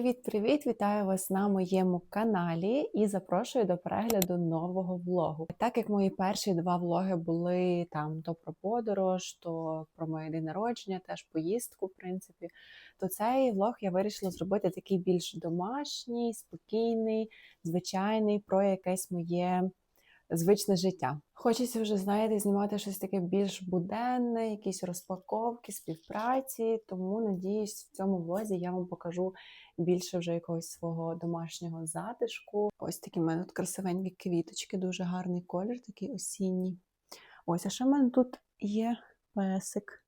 Привіт-привіт! Вітаю вас на моєму каналі і запрошую до перегляду нового влогу. Так як мої перші два влоги були там то про подорож, то про моє день народження, теж поїздку, в принципі, то цей влог я вирішила зробити такий більш домашній, спокійний, звичайний, про якесь моє звичне життя. Хочеться вже, знаєте, знімати щось таке більш буденне, якісь розпаковки, співпраці. Тому надіюсь, в цьому влозі я вам покажу більше вже якогось свого домашнього затишку. Ось такі в мене тут красивенькі квіточки, дуже гарний колір, такий осінній. Ось, а ще в мене тут є песик.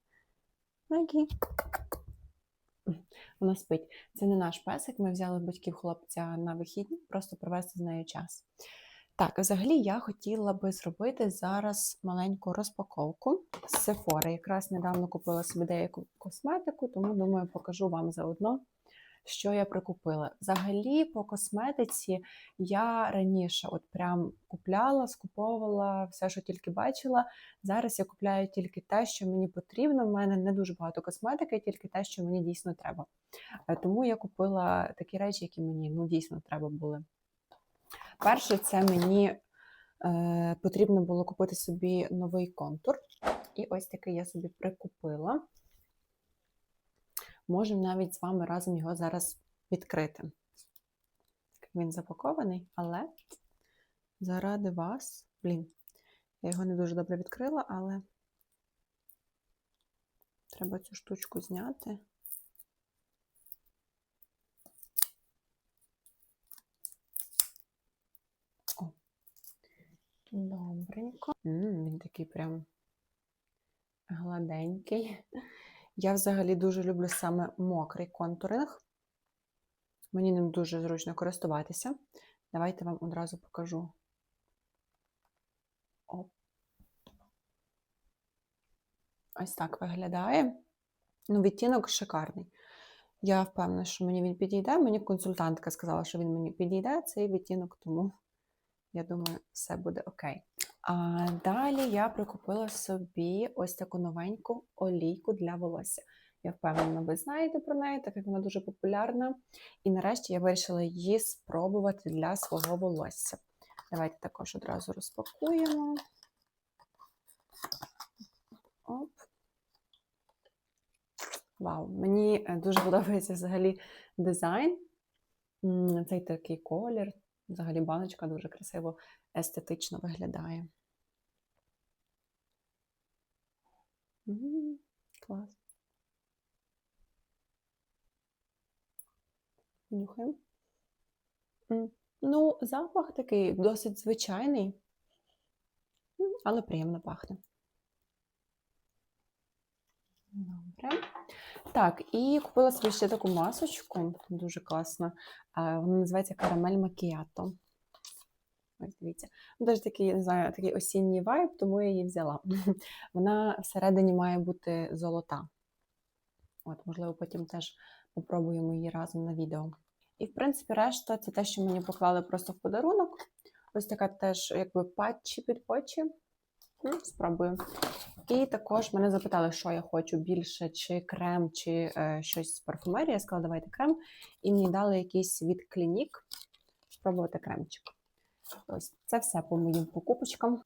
Вона спить. Це не наш песик. Ми взяли батьків хлопця на вихідні, просто провести з нею час. Так, взагалі я хотіла би зробити зараз маленьку розпаковку з Sephora. Якраз недавно купила собі деяку косметику, тому думаю, покажу вам заодно, що я прикупила. Взагалі, по косметиці я раніше от прям купляла, скуповувала все, що тільки бачила. Зараз я купляю тільки те, що мені потрібно. У мене не дуже багато косметики, тільки те, що мені дійсно треба. Е, Тому я купила такі речі, які мені ну, дійсно треба були. Перше, це мені е, потрібно було купити собі новий контур. І ось такий я собі прикупила. Можемо навіть з вами разом його зараз відкрити. Він запакований, але заради вас, блін, я його не дуже добре відкрила, але треба цю штучку зняти. Добренько. М, він такий прям гладенький. Я взагалі дуже люблю саме мокрий контуринг. Мені ним дуже зручно користуватися. Давайте вам одразу покажу. Оп. Ось так виглядає. Ну, відтінок шикарний. Я впевнена, що мені він підійде. Мені консультантка сказала, що він мені підійде, цей відтінок, тому я думаю, все буде окей. А далі я прикупила собі ось таку новеньку олійку для волосся. Я впевнена, ви знаєте про неї, так як вона дуже популярна. І нарешті я вирішила її спробувати для свого волосся. Давайте також одразу розпакуємо. Оп. Вау, мені е, дуже подобається взагалі дизайн. Цей такий колір. Взагалі баночка дуже красиво, естетично виглядає. Клас. Нюхаємо. Ну, запах такий досить звичайний, але приємно пахне. Добре. Так, і купила собі ще таку масочку, дуже класна. Вона називається Карамель Макіато. Ось дивіться. Ну, Теж такий, не знаю, такий осінній вайб, тому я її взяла. Вона всередині має бути золота. От, можливо, потім теж попробуємо її разом на відео. І, в принципі, решта це те, що мені поклали просто в подарунок. Ось така теж, якби патчі під очі. Ну, спробую. І також мене запитали, що я хочу більше, чи крем, чи е, щось з парфумерії. Я сказала, давайте крем. І мені дали якийсь від клінік. Спробувати кремчик. Ось це все по моїм покупочкам.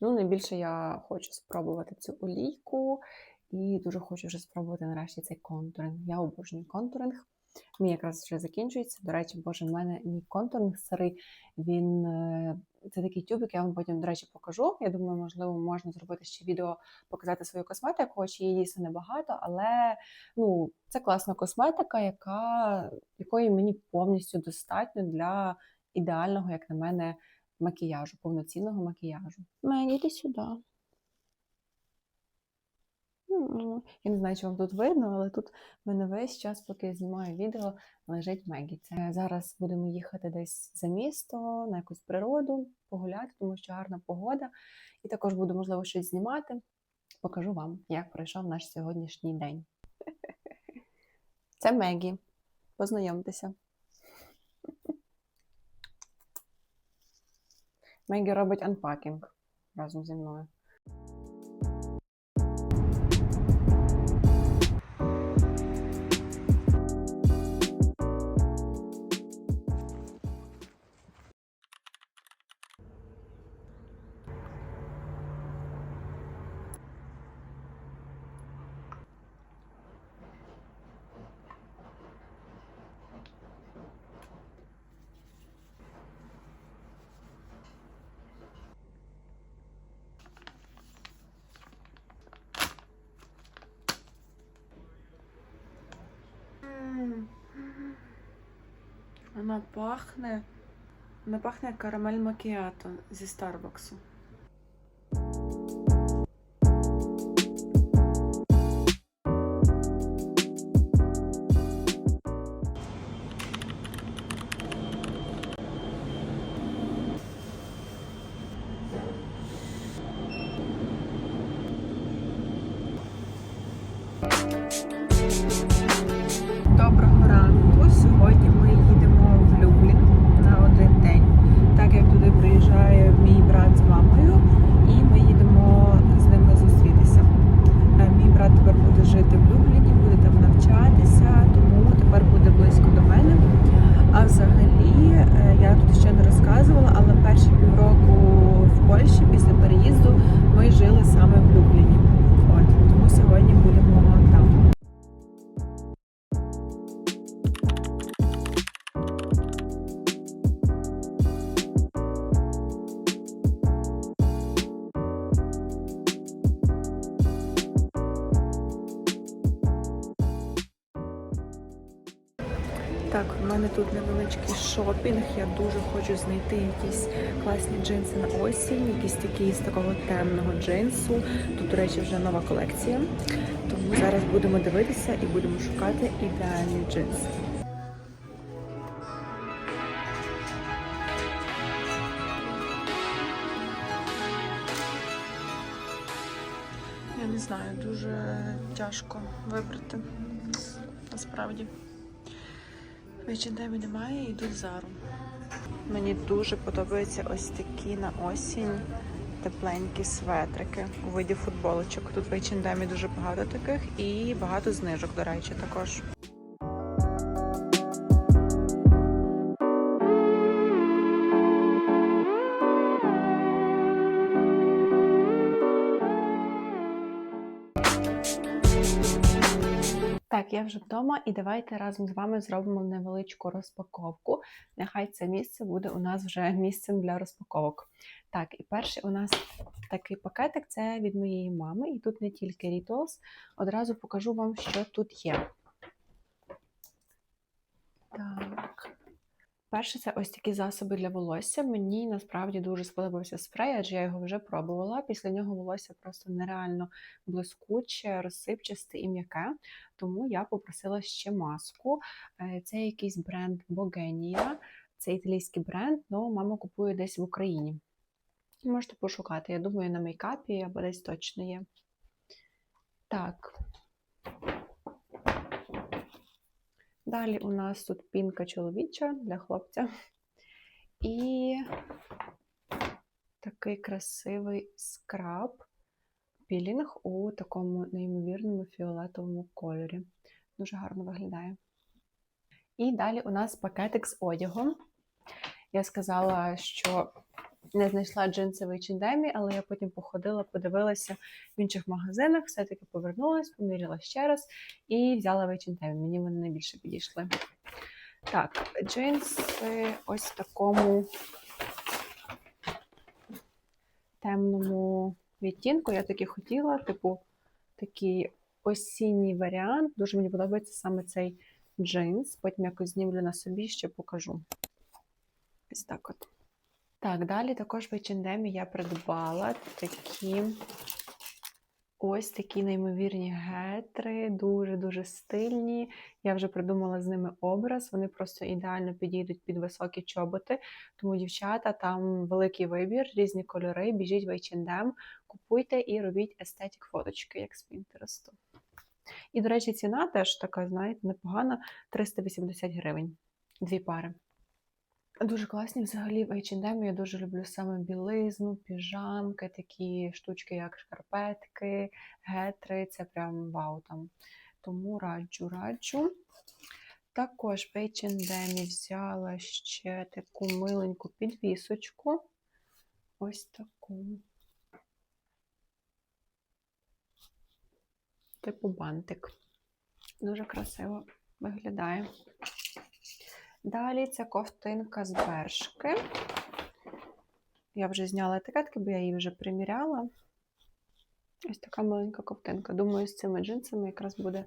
Ну, найбільше я хочу спробувати цю олійку. І дуже хочу вже спробувати нарешті цей контуринг. Я обожнюю контуринг. Мій якраз вже закінчується. До речі, боже, в мене мій контуринг старий. Він е, це такий тюбик, я вам потім, до речі, покажу. Я думаю, можливо, можна зробити ще відео, показати свою косметику, хоч її дійсно небагато, але ну, це класна косметика, яка, якої мені повністю достатньо для ідеального, як на мене, макіяжу, повноцінного макіяжу. Мені йди сюди. М, Я не знаю, чи вам тут видно, але тут в мене весь час, поки я знімаю відео, лежить Мегі. Це зараз будемо їхати десь за місто, на якусь природу, погуляти, тому що гарна погода. І також буду, можливо, щось знімати. Покажу вам, як пройшов наш сьогоднішній день. Це Мегі. Познайомтеся. Мегі робить анпакінг разом зі мною. М. Вона пахне. Вона пахне як карамель макіато зі Старбаксу. Доброго ранку. Сьогодні ми їдемо в Люблін на один день. Так як туди приїжджає мій брат з мамою, і ми їдемо з ними зустрітися. Е, Мій брат тепер буде жити в Любліні, буде там навчатися, тому тепер буде близько до мене. А взагалі, е, я тут ще не розказувала, але перші півроку в Польщі після переїзду ми жили саме в Любліні. От тому сьогодні будемо там. Так, в мене тут невеличкий шопінг. Я дуже хочу знайти якісь класні джинси на осінь, якісь такі з такого темного джинсу. Тут, до речі, вже нова колекція. Тому зараз будемо дивитися і будемо шукати ідеальні джинси. Я не знаю, дуже тяжко вибрати. Насправді. H&M немає, йдуть зару. Мені дуже подобаються ось такі на осінь тепленькі светрики у виді футболочок. Тут в H&M дуже багато таких і багато знижок, до речі, також. Так, я вже вдома, і давайте разом з вами зробимо невеличку розпаковку. Нехай це місце буде у нас вже місцем для розпаковок. Так, і перший у нас такий пакетик це від моєї мами, і тут не тільки Rituals. Одразу покажу вам, що тут є. Так. Перше, це ось такі засоби для волосся. Мені насправді дуже сподобався спрей, адже я його вже пробувала. Після нього волосся просто нереально блискуче, розсипчасте і м'яке. Тому я попросила ще маску. Е, Це якийсь бренд Bogenia. Це італійський бренд, але мама купує десь в Україні. Можете пошукати. Я думаю, на мейкапі або десь точно є. Так. Далі у нас тут пінка чоловіча для хлопця. І такий красивий скраб пілінг у такому неймовірному фіолетовому кольорі. Дуже гарно виглядає. І далі у нас пакетик з одягом. Я сказала, що не знайшла в H&M, але я потім походила, подивилася в інших магазинах, все-таки повернулась, поміряла ще раз і взяла в H&M. Мені вони найбільше підійшли. Так, джинси ось в такому темному відтінку. Я таки хотіла, типу, такий осінній варіант. Дуже мені подобається саме цей джинс. Потім якось знімлю на собі, ще покажу. Ось так от. Так, далі також в H&M я придбала такі ось такі неймовірні гетри, дуже-дуже стильні. Я вже придумала з ними образ, вони просто ідеально підійдуть під високі чоботи. Тому, дівчата, там великий вибір, різні кольори. Біжіть в H&M, купуйте і робіть естетик фоточки, як з Пінтересту. І, до речі, ціна теж така, знаєте, непогана 380 гривень. Дві пари. Дуже класні взагалі в H&M. Я дуже люблю саме білизну, піжамки, такі штучки, як шкарпетки, гетри. Це прям вау там. Тому раджу, раджу. Також в H&M взяла ще таку миленьку підвісочку. Ось таку. Типу бантик. Дуже красиво виглядає. Далі ця ковтинка з вершки. Я вже зняла етикетки, бо я її вже приміряла. Ось така маленька ковтинка. Думаю, з цими джинсами якраз буде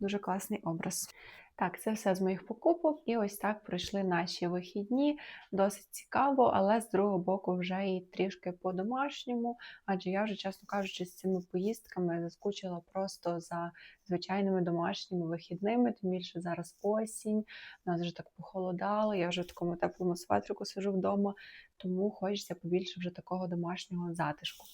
дуже класний образ. Так, це все з моїх покупок, і ось так пройшли наші вихідні. Досить цікаво, але з другого боку, вже і трішки по-домашньому, адже я вже, чесно кажучи, з цими поїздками заскучила просто за звичайними домашніми вихідними, тим більше зараз осінь, нас вже так похолодало, я вже в такому теплому светрику сижу вдома, тому хочеться побільше вже такого домашнього затишку.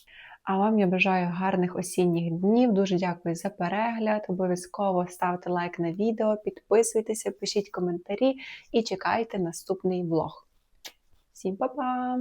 А вам я бажаю гарних осінніх днів. Дуже дякую за перегляд. Обов'язково ставте лайк на відео, підписуйтеся, пишіть коментарі і чекайте наступний влог. Всім па-па!